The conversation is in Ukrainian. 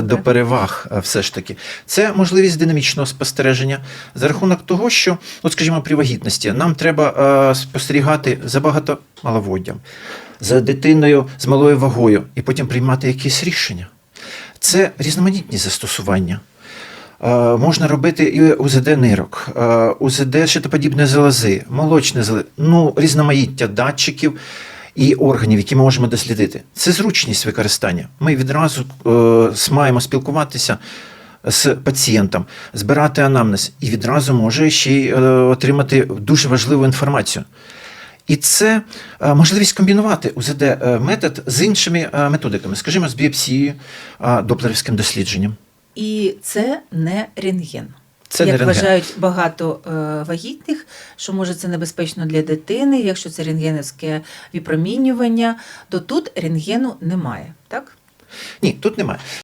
до переваг е, все ж таки. Це можливість динамічного спостереження за рахунок того, що, от скажімо, при вагітності нам треба е, спостерігати за багато маловоддям, за дитиною з малою вагою, і потім приймати якісь рішення. Це різноманітні застосування. Е, Можна робити і УЗД нирок, УЗД щитоподібної залози, молочної залози, ну, різноманіття датчиків і органів, які ми можемо дослідити. Це зручність використання. Ми відразу е, маємо спілкуватися з пацієнтом, збирати анамнез і відразу може ще й е, отримати дуже важливу інформацію. І це е, можливість комбінувати УЗД е, метод з іншими методиками, скажімо, з біопсією, доплерівським дослідженням. І це не рентген. Це Як вважають багато е, вагітних, що може це небезпечно для дитини, якщо це рентгенівське випромінювання, то тут рентгену немає, так? Ні, тут немає.